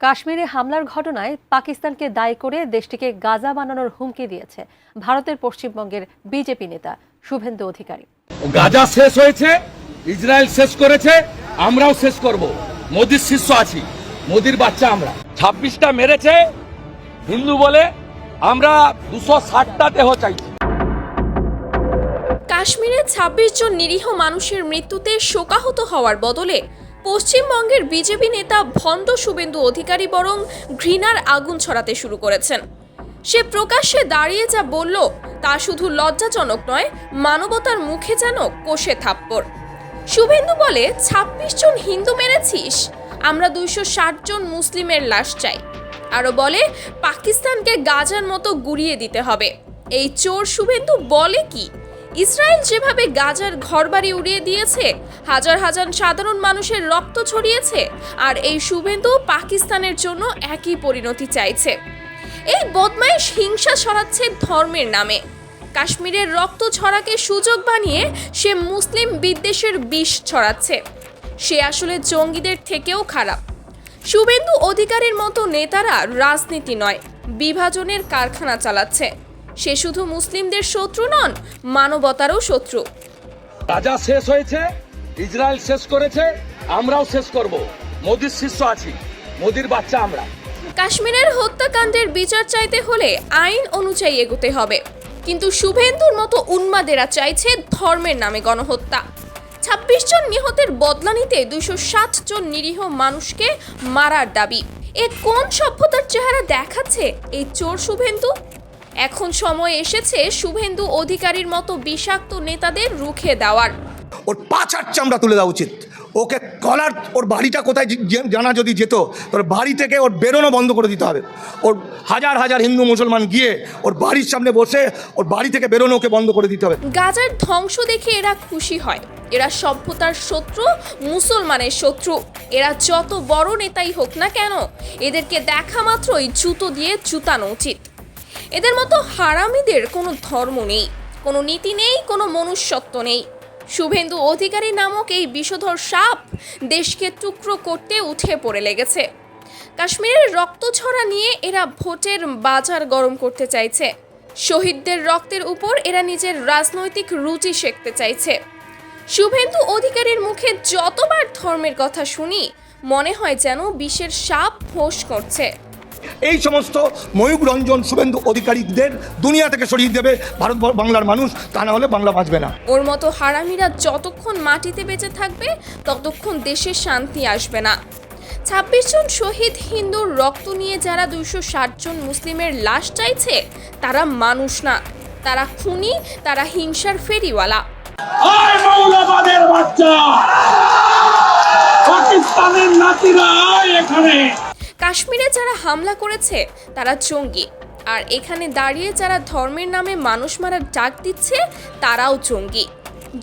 কাশ্মীরে হামলার ঘটনায় পাকিস্তানকে দায়ী করে দেশটিকে গাজা বানানোর হুমকি দিয়েছে ভারতের পশ্চিমবঙ্গের বিজেপি নেতা শুভেন্দু অধিকারী। গাজা শেষ হয়েছে ইসরায়েল শেষ করেছে আমরাও শেষ করব। মোদির শিষ্য আছি মোদির বাচ্চা আমরা। ছাব্বিশটা মেরেছে হিন্দু বলে আমরা দুশো ষাটটা দেহ চাইছি। কাশ্মীরে ২৬ জন নিরীহ মানুষের মৃত্যুতে শোকাহত হওয়ার বদলে পশ্চিমবঙ্গের বিজেপি নেতা ভণ্ড শুভেন্দু অধিকারী বরং ঘৃণার আগুন ছড়াতে শুরু করেছেন। সে প্রকাশ্যে দাঁড়িয়ে যা বলল, তা শুধু লজ্জাজনক নয়, মানবতার মুখে যেন কোষে থাপ্পড়। শুভেন্দু বলে ২৬ জন হিন্দু মেরেছিস, আমরা দুইশো ষাট জন মুসলিমের লাশ চাই। আরও বলে, পাকিস্তানকে গাজার মতো গুড়িয়ে দিতে হবে। এই চোর শুভেন্দু বলে কি? ইসরায়েল যেভাবে গাজার ঘরবাড়ি উড়িয়ে দিয়েছে, হাজার হাজার সাধারণ মানুষের রক্ত ছড়িয়েছে, আর এই শুভেন্দু পাকিস্তানের জন্য একই পরিণতি চাইছে। এই বদমাইশ হিংসা ছড়াচ্ছে ধর্মের নামে। কাশ্মীরের রক্ত ছড়াকে সুযোগ বানিয়ে সে মুসলিম বিদ্বেষের বিষ ছড়াচ্ছে। সে আসলে জঙ্গিদের থেকেও খারাপ। শুভেন্দু অধিকারীর মতো নেতারা রাজনীতি নয়, বিভাজনের কারখানা চালাচ্ছে। সে শুধু মুসলিমদের শত্রু নন মানবতারও শত্রু। গাজা শেষ হয়েছে ইসরায়েল শেষ করেছে আমরাও শেষ করব। মোদির শিষ্য আছি মোদির বাচ্চা আমরা। কাশ্মীরের হত্যাকাণ্ডের বিচার চাইতে হলে আইন অনুযায়ী এগোতে হবে। কিন্তু শুভেন্দুর মতো উন্মাদেরা চাইছে ধর্মের নামে গণহত্যা। ছাব্বিশ জন নিহতের বদলা নিতে দুইশো ষাট জন নিরীহ মানুষকে মারার দাবি। এ কোন সভ্যতার চেহারা দেখাচ্ছে এই চোর শুভেন্দু? এখন সময় এসেছে শুভেন্দু অধিকারীর মতো বিষাক্ত নেতাদের রুখে দেওয়ার। ওর পাছার চামড়া তুলে দেওয়া উচিত। ওকে কলার ওর বাড়িটা কোথায় জানা যদি যেত ওর বাড়ি থেকে ওর বেরোনো বন্ধ করে দিতে হবে। ওর হাজার হাজার হিন্দু মুসলমান গিয়ে ওর বাড়ির সামনে বসে ওর বাড়ি থেকে বেরোনো ওকে বন্ধ করে দিতে হবে। গাজার ধ্বংস দেখে এরা খুশি হয়। এরা সভ্যতার শত্রু মুসলমানের শত্রু। এরা যত বড় নেতাই হোক না কেন এদেরকে দেখা মাত্রই জুতো দিয়ে জুতানো উচিত। এদের মতো হারামিদের কোনো ধর্ম নেই, কোনো নীতি নেই, কোনো মনুষ্যত্ব নেই। শুভেন্দু অধিকারী নামক এই বিষধর সাপ দেশকে টুকরো করতে উঠে পড়ে লেগেছে। কাশ্মীরের রক্ত ছড়া নিয়ে এরা ভোটের বাজার গরম করতে চাইছে। শহীদদের রক্তের উপর এরা নিজের রাজনৈতিক রুচি সেঁকতে চাইছে। শুভেন্দু অধিকারীর মুখে যতবার ধর্মের কথা শুনি, মনে হয় যেন বিশ্বের সাপ ফোঁস করছে। এই সমস্ত ময়ূক রঞ্জন শুভেন্দু অধিকারীদের দুনিয়া থেকে সরিয়ে দেবে ভারত বাংলার মানুষ তা না হলে বাংলা বাঁচবে না। ওর মতো হারামিরা যতক্ষণ মাটিতে বেঁচে থাকবে ততক্ষণ দেশে শান্তি আসবে না। ছাব্বিশ জন শহীদ হিন্দুর রক্ত নিয়ে যারা দুইশো ষাট জন মুসলিমের লাশ চাইছে তারা মানুষ না। তারা খুনি তারা হিংসার ফেরিওয়ালা। বাচ্চা! পাকিস্তানের নাতিরা এখানে। কাশ্মীরে যারা হামলা করেছে, তারা জঙ্গি। আর এখানে দাঁড়িয়ে যারা ধর্মের নামে মানুষ মারার ডাক দিচ্ছে, তারাও জঙ্গি।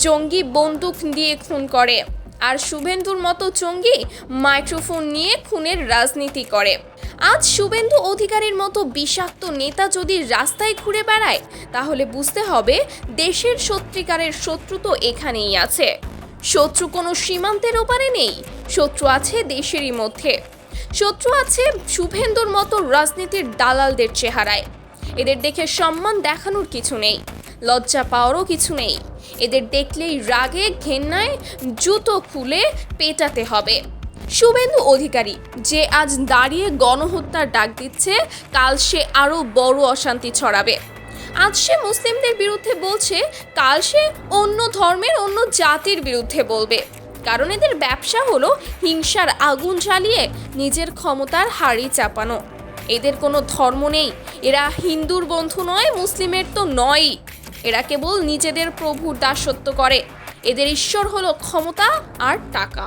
জঙ্গি বন্দুক দিয়ে খুন করে। আর শুভেন্দুর মতো জঙ্গি মাইক্রোফোন নিয়ে খুনের রাজনীতি করে। আজ শুভেন্দু অধিকারীর মতো বিষাক্ত নেতা যদি রাস্তায় ঘুরে বেড়ায়, তাহলে বুঝতে হবে দেশের সত্যিকারের শত্রু তো এখানেই আছে। শত্রু কোনো সীমান্তের ওপারে নেই, শত্রু আছে দেশেরই মধ্যে। শত্রু আছে শুভেন্দুর মতো রাজনীতির দালালদের চেহারায়। এদের দেখে সম্মান দেখানোর কিছু নেই, লজ্জা পাওয়ারও কিছু নেই। এদের দেখলেই রাগে, ঘেন্নায় জুতো খুলে পেটাতে হবে। শুভেন্দু অধিকারী, যে আজ দাঁড়িয়ে গণহত্যার ডাক দিচ্ছে, কাল সে আরও বড় অশান্তি ছড়াবে। আজ সে মুসলিমদের বিরুদ্ধে বলছে, কাল সে অন্য ধর্মের, অন্য জাতির বিরুদ্ধে বলবে। কারণ এদের ব্যবসা হলো হিংসার আগুন জ্বালিয়ে নিজের ক্ষমতার হাড়ি চাপানো। এদের কোনো ধর্ম নেই। এরা হিন্দুর বন্ধু নয়, মুসলিমের তো নয়ই। এরা কেবল নিজেদের প্রভুর দাসত্ব করে। এদের ঈশ্বর হলো ক্ষমতা আর টাকা।